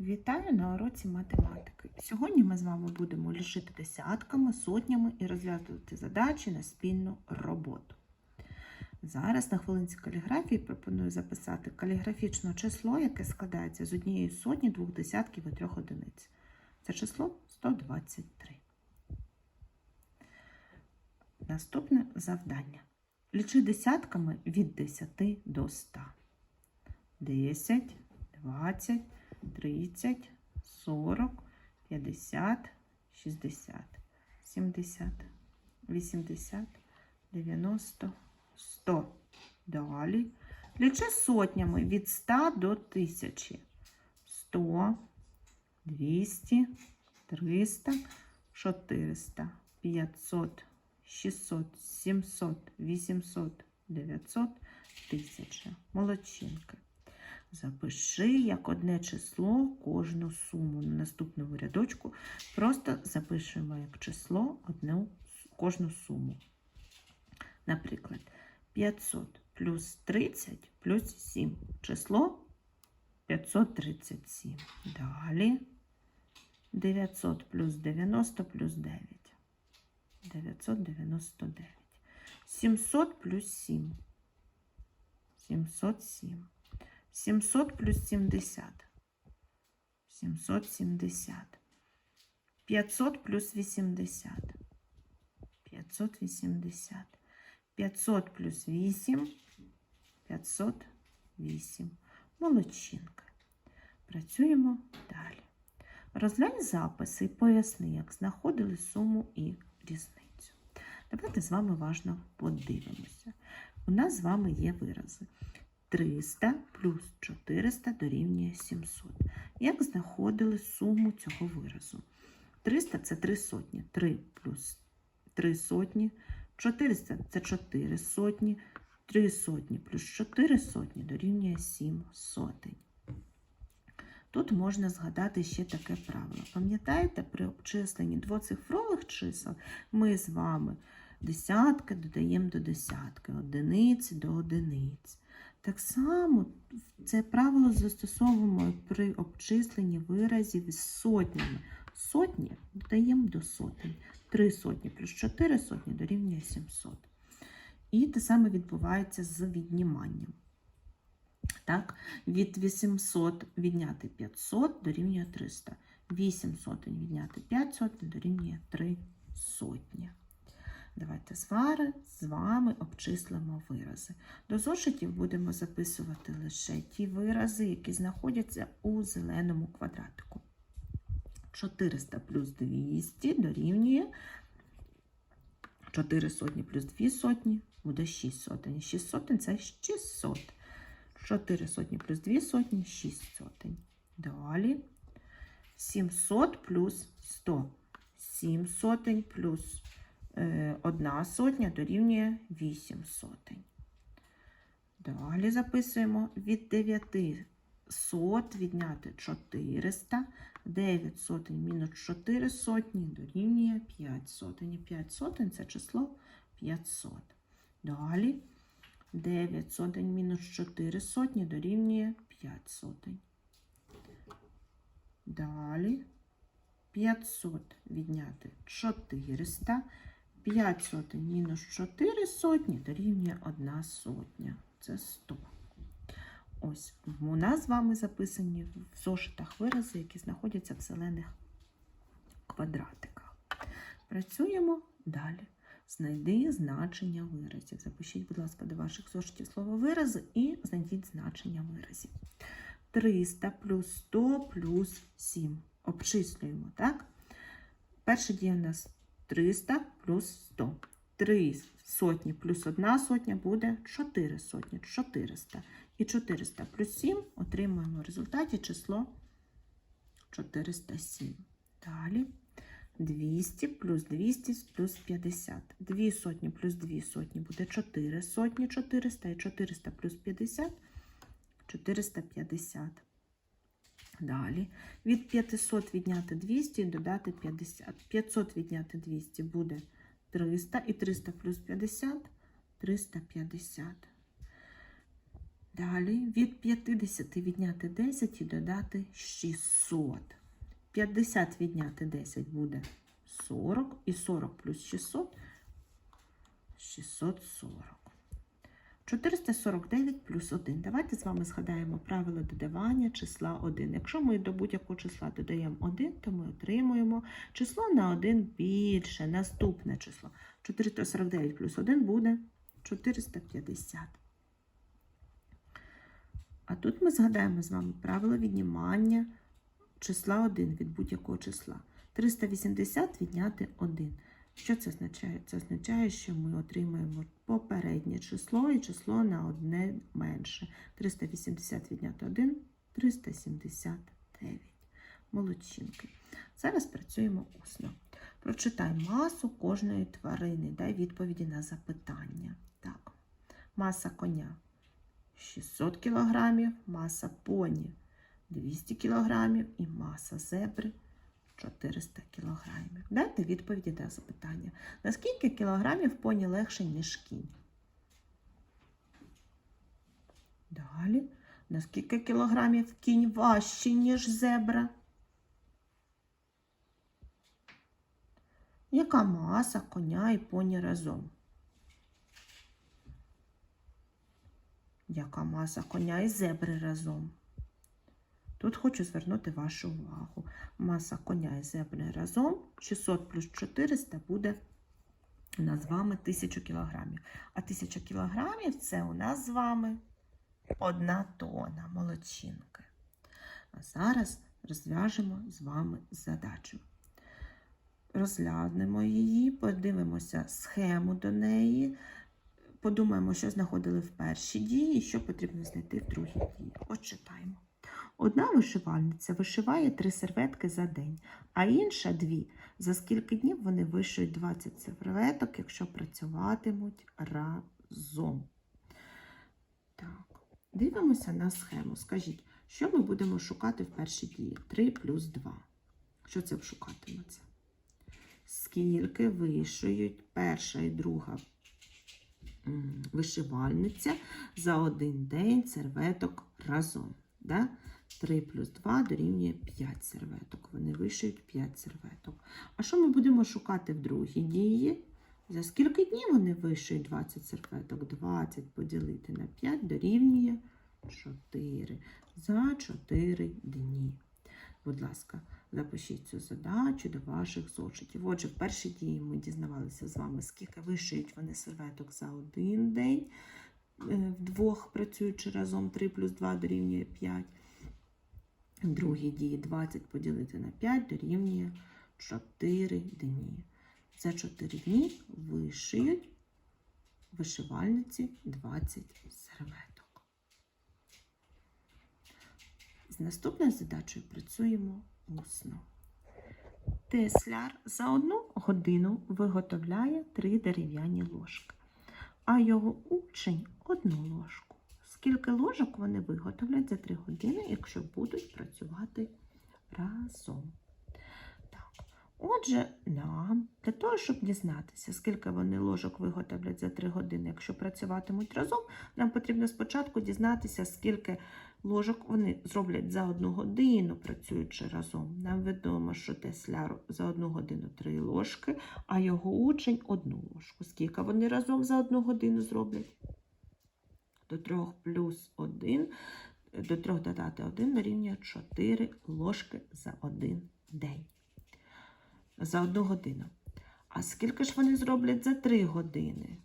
Вітаю на уроці математики. Сьогодні ми з вами будемо лічити десятками, сотнями і розв'язувати задачі на спільну роботу. Зараз на хвилинці каліграфії пропоную записати каліграфічне число, яке складається з однієї сотні, двох десятків і трьох одиниць. Це число 123. Наступне завдання. Лічи десятками від 10 до 100. 10, 20, 30, 40, 50, 60, 70, 80, 90, 100. Далі. Лічи сотнями від 100 до 1000. 100, 200, 300, 400, 500, 600, 700, 800, 900, 1000. Молодчинки. Запиши як одне число кожну суму. На наступному рядочку просто запишемо як число одну кожну суму. Наприклад, 500 плюс 30 плюс 7. Число 537. Далі 900 плюс 90 плюс 9. 999. 700 плюс 7. 707. 700 плюс 70. 770. 500 плюс 80. 580. 500 плюс 8. 508. Молодчинка. Працюємо далі. Розглянь записи і поясни, як знаходили суму і різницю. Давайте з вами уважно подивимося. У нас з вами є вирази. 300 плюс 400 дорівнює 700. Як знаходили суму цього виразу? 300 це 3 сотні. 3 плюс 3 сотні. 400 це 4 сотні. 3 сотні плюс 4 сотні дорівнює 7 сотень. Тут можна згадати ще таке правило. Пам'ятаєте, при обчисленні двоцифрових чисел ми з вами десятки додаємо до десятки, одиниці до одиниць. Так само це правило застосовуємо при обчисленні виразів з сотнями. Сотні додаємо до сотень. Три сотні плюс 4 сотні дорівнює 700. І те саме відбувається з відніманням. Так, від 800 відняти 500 дорівнює 300. 8 сотень відняти 5 сотень дорівнює 3 сотні. Давайте з вами, з вами обчислимо вирази. До зошитів будемо записувати лише ті вирази, які знаходяться у зеленому квадратику. 400 плюс 200 дорівнює 4 сотні плюс 2 сотні буде 6 сотень. 6 сотень це 600. 4 сотні плюс 2 сотні 6 сотень. Далі 700 плюс 100. 7 сотень плюс е, 1 сотня дорівнює 8 сотень. Далі записуємо від 900 відняти 400. 9 сотень мінус 4 сотні дорівнює 5 сотень. І 5 сотень це число 500. Далі 9 сотень мінус 4 сотні дорівнює 5 сотень. Далі 500 відняти 400. 5 сотень мінус 4 сотні дорівнює 1 сотня. Це 100. Ось у нас з вами записані в зошитах вирази, які знаходяться в зелених квадратиках. Працюємо далі. Знайди значення виразів. Запишіть, будь ласка, до ваших зошитів слово вирази і знайдіть значення виразів. 300 плюс 100 плюс 7. Обчислюємо, так? Перша дія у нас 300 плюс 100. 3 сотні плюс 1 сотня буде 4 сотні, 400. І 400 плюс 7 отримуємо в результаті число 407. Далі 200 плюс 200 плюс 50. 2 сотні плюс 2 сотні буде 4 сотні 400 і 400 плюс 50 450. Далі від 500 відняти 200 і додати 50. 500 відняти 200 буде 300 і 300 плюс 50 350. Далі від 50 відняти 10 і додати 600. 50 відняти 10 буде 40. І 40 плюс 600 640. 449 плюс 1. Давайте з вами згадаємо правило додавання числа 1. Якщо ми до будь-якого числа додаємо 1, то ми отримуємо число на 1 більше. Наступне число. 449 плюс 1 буде 450. А тут ми згадаємо з вами правило віднімання числа 1 від будь-якого числа. 380 відняти 1. Що це означає? Це означає, що ми отримаємо попереднє число і число на одне менше. 380 відняти 1 379. Молодчинки. Зараз працюємо усно. Прочитай масу кожної тварини. Дай відповіді на запитання. Так. Маса коня 600 кг, маса поні 200 кг і маса зебри 400 кг. Дайте відповіді на запитання. Наскільки кілограмів поні легше, ніж кінь? Далі. Наскільки кілограмів кінь важче, ніж зебра? Яка маса коня і поні разом? Яка маса коня і зебри разом? Тут хочу звернути вашу увагу. Маса коня і зебри разом 600 плюс 400 буде у нас з вами 1000 кілограмів. А 1000 кілограмів це у нас з вами одна тона молодчинки. А зараз розв'яжемо з вами задачу. Розглянемо її, подивимося схему до неї, подумаємо, що знаходили в першій дії і що потрібно знайти в другій дії. От читаємо. Одна вишивальниця вишиває три серветки за день, а інша дві. За скільки днів вони вишиють 20 серветок, якщо працюватимуть разом. Так, дивимося на схему. Скажіть, що ми будемо шукати в першій дії? 3 плюс 2. Що це шукатиметься? Скільки вишиють перша і друга вишивальниця за один день серветок разом? Да? 3 плюс 2 дорівнює 5 серветок. Вони вишиють 5 серветок. А що ми будемо шукати в другій дії? За скільки днів вони вишиють 20 серветок? 20 поділити на 5 дорівнює 4. За 4 дні. Будь ласка, запишіть цю задачу до ваших зошитів. Отже, в першій дії ми дізнавалися з вами, скільки вишиють вони серветок за один день. Е, Вдвох працюючи разом 3 плюс 2 дорівнює 5. В другій дії 20 поділити на 5 дорівнює 4 дні. За 4 дні вишиють вишивальниці 20 серветок. З наступною задачею працюємо усно. Тесляр за одну годину виготовляє три дерев'яні ложки, а його учень одну ложку. Скільки ложок вони виготовлять за 3 години, якщо будуть працювати разом? Так. Отже, нам для того, щоб дізнатися, скільки вони ложок виготовлять за 3 години, якщо працюватимуть разом, нам потрібно спочатку дізнатися, скільки ложок вони зроблять за одну годину, працюючи разом. Нам відомо, що Тесляр за одну годину 3 ложки, а його учень одну ложку. Скільки вони разом за одну годину зроблять? До 3 плюс 1, до 3 додати 1 дорівнює 4 ложки за один день. За одну годину. А скільки ж вони зроблять за 3 години?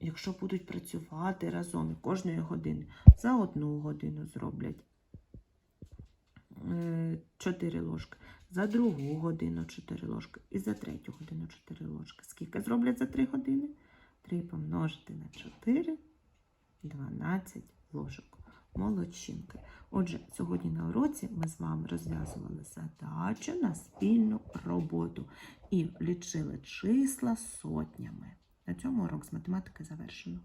Якщо будуть працювати разом кожної години, за одну годину зроблять 4 ложки, за другу годину 4 ложки і за третю годину 4 ложки. Скільки зроблять за 3 години? 3 помножити на 4 12 ложок. Молодчинки. Отже, сьогодні на уроці ми з вами розв'язували задачу на спільну роботу і лічили числа сотнями. На цьому урок з математики завершено.